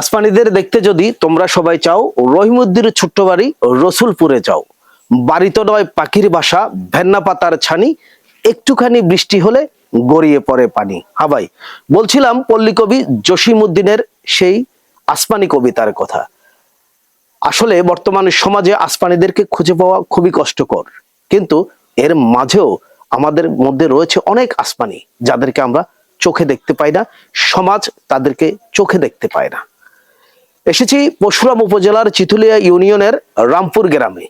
আসমানিদের দেখতে যদি তোমরা সবাই চাও, রহিমুদ্দির ছোট্ট বাড়ি রসুলপুরে যাও। বাড়িতে নয়, পাখির বাসা, ভেন্না পাতার ছানি, একটুখানি বৃষ্টি হলে গড়িয়ে পড়ে পানি। হাবাই বলছিলাম পল্লীকবি জসিমুদ্দিনের সেই আসমানি কবিতার কথা। আসলে বর্তমান সমাজে আসমানিদেরকে খুঁজে পাওয়া খুবই কষ্টকর। কিন্তু এর মাঝেও আমাদের মধ্যে রয়েছে অনেক আসমানি, যাদেরকে আমরা চোখে দেখতে পাই না, সমাজ তাদেরকে চোখে দেখতে পায় না। এসেছি পরশুরাম উপজেলার চিতুলিয়া ইউনিয়নের রামপুর গ্রামে।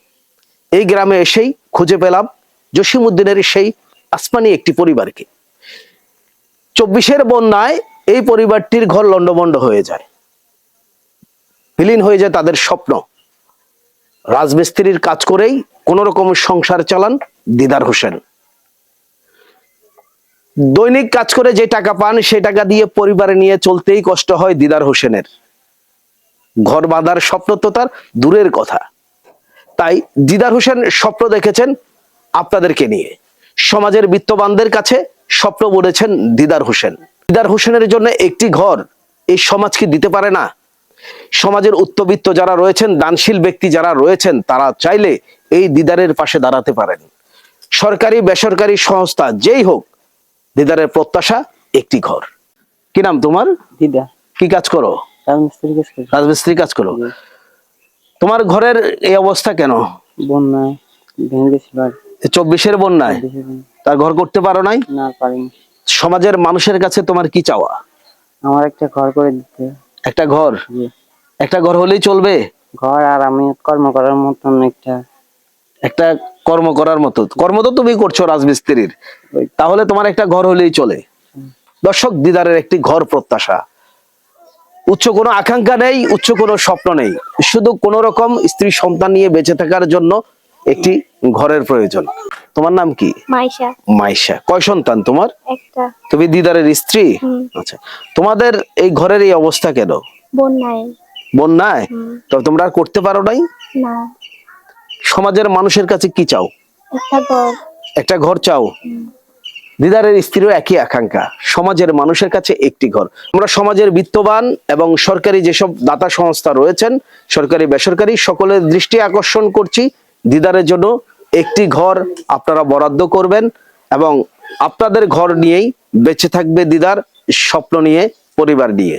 এই গ্রামে এসেই খুঁজে পেলাম জসিমুদ্দিনের সেই আসমানি একটি পরিবারকে। চব্বিশের বন্যায় এই পরিবারটির ঘর লন্ডভন্ড হয়ে যায়। বিলীন হয়ে যায় তাদের স্বপ্ন। রাজমিস্ত্রির কাজ করেই কোন রকম সংসার চালান দিদার হোসেন। দৈনিক কাজ করে যে টাকা পান সেই টাকা দিয়ে পরিবারে নিয়ে চলতেই কষ্ট হয় দিদার হোসেনের। ঘর বাঁধার স্বপ্ন তো তার দূরের কথা। তাই দিদার হোসেন স্বপ্ন দেখেছেন আপনাদেরকে নিয়ে। সমাজের বিত্তবানদের কাছে স্বপ্ন বলেছেন দিদার হোসেন। দিদার হোসেনের জন্য একটি ঘর এই সমাজ কি দিতে পারে না? সমাজের উত্তবিত্ত যারা রয়েছেন দানশীল ব্যক্তি যারা রয়েছেন তারা চাইলে এই দিদারের পাশে দাঁড়াতে পারেন। সরকারি বেসরকারি সংস্থা যেই হোক দিদারের প্রত্যাশা একটি ঘর। কি নাম তোমার? দিদা। কি কাজ করো? রাজমিস্ত্রি কাজ করি। তোমার ঘরের এই অবস্থা কেন? বন্যায় ভেঙে গেছিল চব্বিশের বন্যায়? তার ঘর করতে পারো নাই? না পারিনি। সমাজের মানুষের কাছে তোমার কি চাওয়া? আমার একটা ঘর করে দিতে। একটা ঘর? একটা ঘর হলেই চলবে? ঘর আর আমি কর্ম করার মতন একটা। একটা কর্ম করার মতো। কর্ম তো তুমি করছ রাজমিস্ত্রির। তাহলে তোমার একটা ঘর হলেই চলে। দর্শক দিদারের একটি ঘর প্রত্যাশা। উচ্চ কোনো আকাঙ্ক্ষা নেই উচ্চ কোনো স্বপ্ন নেই। শুধু কোন রকম স্ত্রী সন্তান নিয়ে বেঁচে থাকার জন্য একটি ঘরের প্রয়োজন। তোমার নাম কি? মাইশা। মাইশা। কয় সন্তান তোমার? একটা। তুমি দিদারের স্ত্রী? আচ্ছা। তোমাদের এই ঘরের এই অবস্থা কেন? বন্যায়? বন্যায় তো তোমরা আর করতে পারো নাই? না। সমাজের মানুষের কাছে কি চাও? একটা ঘর। একটা ঘর চাও? দিদারের স্ত্রীও একই আকাঙ্ক্ষা। সমাজের মানুষের কাছে একটি ঘর। আমরা সমাজের বিত্তবান এবং সরকারি যেসব দাতা সংস্থা রয়েছেন, সরকারি, বেসরকারি, সকলের দৃষ্টি আকর্ষণ করছি। দিদারের জন্য একটি ঘর আপনারা বরাদ্দ করবেন এবং আপনাদের ঘর নিয়েই বেঁচে থাকবে দিদার স্বপ্ন নিয়ে, পরিবার নিয়ে।